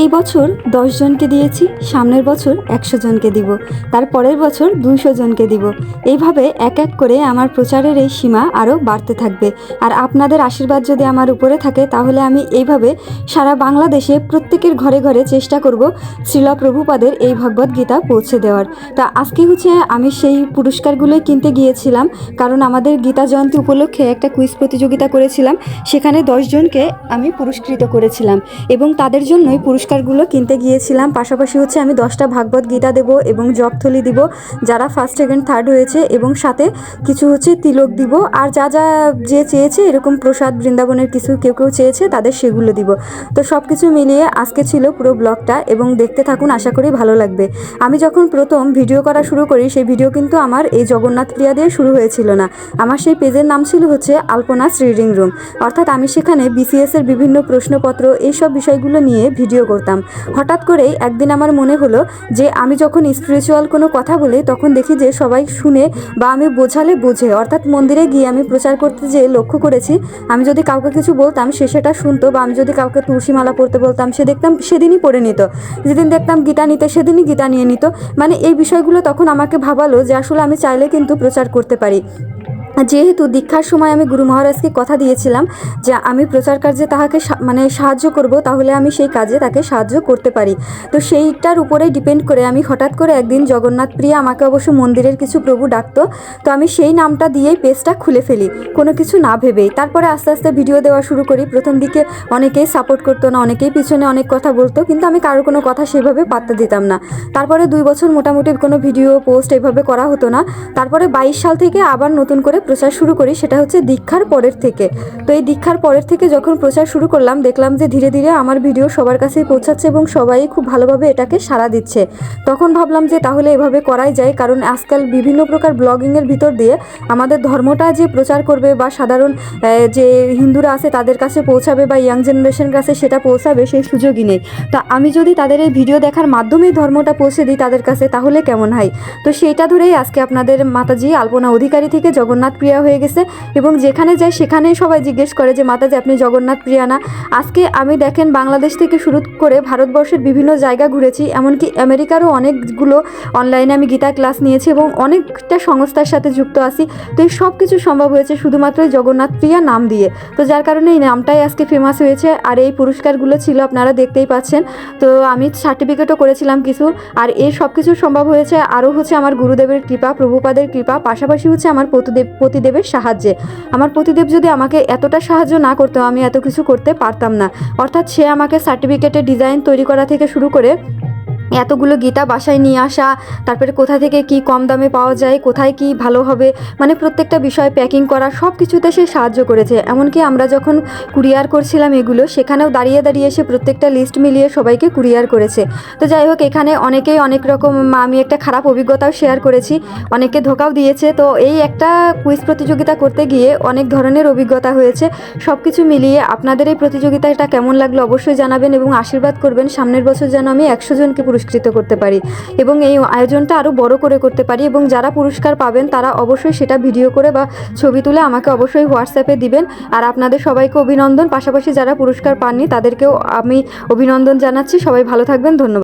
এই বছর দশ জনকে দিয়েছি, সামনের বছর একশো জনকে দিব, তার পরের বছর দুইশো জনকে দিব। এইভাবে এক এক করে আমার প্রচারের এই সীমা আরও বাড়তে থাকবে। আর আপনাদের আশীর্বাদ যদি আমার উপরে থাকে, তাহলে আমি এইভাবে সারা বাংলাদেশে প্রত্যেকের ঘরে ঘরে চেষ্টা করব শ্রীলা প্রভুপাদের এই ভগবদ গীতা পৌঁছে দেওয়ার। তা আজকে হচ্ছে আমি সেই পুরস্কারগুলোই কিনতে গিয়েছিলাম, কারণ আমাদের গীতা জয়ন্তী উপলক্ষে একটা কুইজ প্রতিযোগিতা করেছিলাম, সেখানে দশজনকে আমি পুরস্কৃত করেছিলাম এবং তাদের জন্যই পুরস্কারগুলো কিনতে গিয়েছিলাম। পাশাপাশি হচ্ছে আমি দশটা ভাগবত গীতা দেব এবং জগথলি দিব, যারা ফার্স্ট সেকেন্ড থার্ড হয়েছে এবং সাথে কিছু হচ্ছে তিলক দিব। আর যা যা যে চেয়েছে এরকম প্রসাদ বৃন্দাবনের কিছু কেউ কেউ চেয়েছে, তাদের সেগুলো দিব। তো সব কিছু মিলিয়ে আজকে ছিল পুরো ব্লগটা এবং দেখতে থাকুন, আশা করি ভালো লাগবে। আমি যখন প্রথম ভিডিও করা শুরু করি, সেই ভিডিও কিন্তু আমার এই জগন্নাথ প্রিয়া দিয়ে শুরু হয়েছিল না। আমার সেই পেজের নাম ছিল হচ্ছে আলপনা রিডিং রুম। অর্থাৎ আমি সেখানে বিসিএস এর বিভিন্ন প্রশ্নপত্র, এইসব বিষয়গুলো নিয়ে ভিডিও করতাম। হঠাৎ করেই একদিন আমার মনে হলো যে আমি যখন স্পিরিচুয়াল কোনো কথা বলি, তখন দেখি যে সবাই শুনে বা আমি বোঝালে বোঝে। অর্থাৎ মন্দিরে গিয়ে আমি প্রচার করতে যেয়ে লক্ষ্য করেছি, আমি যদি কাউকে কিছু বলতাম, সে সেটা শুনতো বা আমি যদি কাউকে তুলসীমালা পড়তে বলতাম, সে দেখতাম সেদিনই পড়ে নিত। যেদিন দেখতাম গীতা নিতে, সেদিনই গীতা নিয়ে নিত। মানে এই বিষয়গুলো তখন আমাকে ভাবালো যে আসলে আমি চাইলে কিন্তু প্রচার করতে পারি। যেহেতু দীক্ষার সময় আমি গুরু মহারাজকে কথা দিয়েছিলাম যে আমি প্রচার কার্যে তাহাকে মানে সাহায্য করব, তাহলে আমি সেই কাজে তাকে সাহায্য করতে পারি। তো সেইটার উপরেই ডিপেন্ড করে আমি হঠাৎ করে একদিন জগন্নাথ প্রিয়া আমাকে অবশ্য মন্দিরের কিছু প্রভু ডাকতো, তো আমি সেই নামটা দিয়েই পেজটা খুলে ফেলি, কোনো কিছু না ভেবেই। তারপরে আস্তে আস্তে ভিডিও দেওয়া শুরু করি। প্রথম দিকে অনেকেই সাপোর্ট করতো না, অনেকেই পিছনে অনেক কথা বলতো, কিন্তু আমি কারোর কোনো কথা সেভাবে পাত্তা দিতাম না। তারপরে দুই বছর মোটামুটি কোনো ভিডিও পোস্ট এভাবে করা হতো না। তারপরে বাইশ সাল থেকে আবার নতুন করে প্রচার শুরু করি সেটা হচ্ছে দীক্ষার পরের থেকে। তো এই দীক্ষার পরের থেকে যখন প্রচার শুরু করলাম, দেখলাম যে ধীরে ধীরে আমার ভিডিও সবার কাছেই পৌঁছাচ্ছে এবং সবাই খুব ভালোভাবে এটাকে সাড়া দিচ্ছে। তখন ভাবলাম যে তাহলে এভাবে করাই যায়, কারণ আজকাল বিভিন্ন প্রকার ব্লগিংয়ের ভিতর দিয়ে আমাদের ধর্মটা যে প্রচার করবে বা সাধারণ যে হিন্দুরা আছে তাদের কাছে পৌঁছাবে বা ইয়াং জেনারেশন কাছে সেটা পৌঁছাবে সেই সুযোগই নেই। তা আমি যদি তাদের এই ভিডিও দেখার মাধ্যমেই ধর্মটা পৌঁছে দিই তাদের কাছে, তাহলে কেমন হয়? তো সেইটা ধরেই আজকে আপনাদের মাতাজি, আলপনা অধিকারী থেকে জগন্নাথ প্রিয়া হয়ে গেছে এবং যেখানে যাই সেখানে সবাই জিজ্ঞেস করে যে, মাতাজি, আপনি জগন্নাথ প্রিয়া না? আজকে আমি দেখেন বাংলাদেশ থেকে শুরু করে ভারতবর্ষের বিভিন্ন জায়গা ঘুরেছি, এমনকি আমেরিকারও অনেকগুলো অনলাইনে আমি গীতা ক্লাস নিয়েছি এবং অনেকটা সংস্থার সাথে যুক্ত আছি। তো এই সব কিছু সম্ভব হয়েছে শুধুমাত্র জগন্নাথ প্রিয়া নাম দিয়ে। তো যার কারণে এই নামটাই আজকে ফেমাস হয়েছে। আর এই পুরস্কারগুলো ছিল, আপনারা দেখতেই পাচ্ছেন। তো আমি সার্টিফিকেটও করেছিলাম কিছু। আর এই সব কিছু সম্ভব হয়েছে, আরও হচ্ছে আমার গুরুদেবের কৃপা, প্রভুপাদের কৃপা, পাশাপাশি হচ্ছে আমার পতিদেব পতিদেবের সাহায্যে। আমার পতিদেব যদি আমাকে এতটা সাহায্য না করতো, আমি এত কিছু করতে পারতাম না। অর্থাৎ সে আমাকে সার্টিফিকেটের ডিজাইন তৈরি করা থেকে শুরু করে এতগুলো গীতা বাসায় নিয়ে আসা, তারপরে কোথা থেকে কি কম দামে পাওয়া যায়, কোথায় কি ভালো হবে মানে প্রত্যেকটা বিষয় প্যাকিং করা সব কিছুতে সে সাহায্য করেছে। এমনকি আমরা যখন কুরিয়ার করছিলাম এগুলো, সেখানেও দাঁড়িয়ে দাঁড়িয়ে এসে প্রত্যেকটা লিস্ট মিলিয়ে সবাইকে কুরিয়ার করেছে। তো যাই হোক, এখানে অনেকেই অনেক রকম, আমি একটা খারাপ অভিজ্ঞতাও শেয়ার করেছি অনেকে ধোকাও দিয়েছে। তো এই একটা কুইজ প্রতিযোগিতা করতে গিয়ে অনেক ধরনের অভিজ্ঞতা হয়েছে। সব কিছু মিলিয়ে আপনাদের এই প্রতিযোগিতাটা কেমন লাগল অবশ্যই জানাবেন এবং আশীর্বাদ করবেন। সামনের বছর যেন আমি একশো জনকে পুরস্কৃত করতে পারি। এবং এই আয়োজনটা আরও বড় করে করতে পারি এবং যারা পুরস্কার পাবেন তারা অবশ্যই সেটা ভিডিও করে বা ছবি তুলে আমাকে অবশ্যই হোয়াটসঅ্যাপে দিবেন। আর আপনাদের সবাইকে অভিনন্দন। পাশাপাশি যারা পুরস্কার পাননি তাদেরকেও আমি অভিনন্দন জানাচ্ছি। সবাই ভালো থাকবেন। ধন্যবাদ।